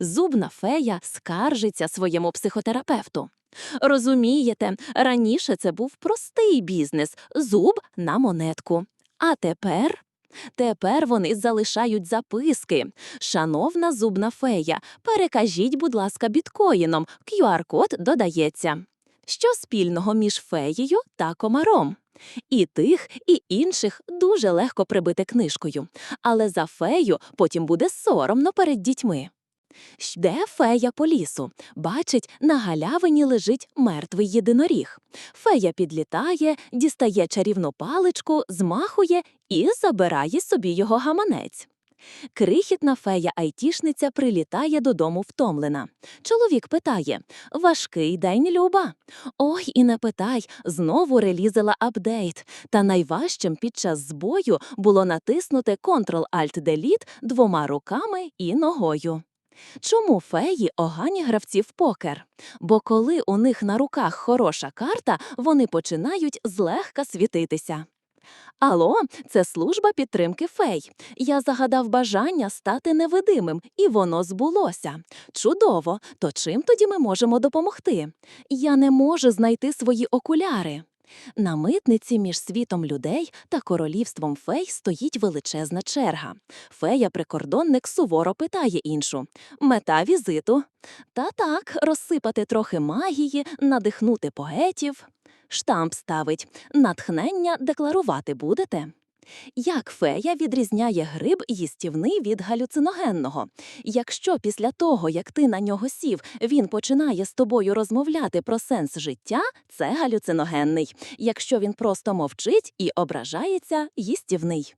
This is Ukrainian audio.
Зубна фея скаржиться своєму психотерапевту. Розумієте, раніше це був простий бізнес зуб на монетку. А тепер. Тепер вони залишають записки. Шановна зубна фея, перекажіть, будь ласка, біткоїном. QR-код додається. Що спільного між феєю та комаром? І тих, і інших дуже легко прибити книжкою, але за фею потім буде соромно перед дітьми. Йде фея по лісу. Бачить, на галявині лежить мертвий єдиноріг. Фея підлітає, дістає чарівну паличку, змахує і забирає собі його гаманець. Крихітна фея айтішниця прилітає додому втомлена. Чоловік питає: Важкий день, Люба. Ой, і не питай, знову релізила апдейт. Та найважчим під час збою було натиснути Ctrl-Alt-Delete двома руками і ногою. Чому феї огані гравців в покер? Бо коли у них на руках хороша карта, вони починають злегка світитися. Алло, це служба підтримки фей. Я загадав бажання стати невидимим, і воно збулося. Чудово! То чим тоді ми можемо допомогти? Я не можу знайти свої окуляри. На митниці між світом людей та королівством фей стоїть величезна черга. Фея-прикордонник суворо питає іншу: Мета візиту. Та так, розсипати трохи магії, надихнути поетів. Штамп ставить натхнення декларувати будете. Як фея відрізняє гриб їстівний від галюциногенного? Якщо після того, як ти на нього сів, він починає з тобою розмовляти про сенс життя, це галюциногенний. Якщо він просто мовчить і ображається, їстівний.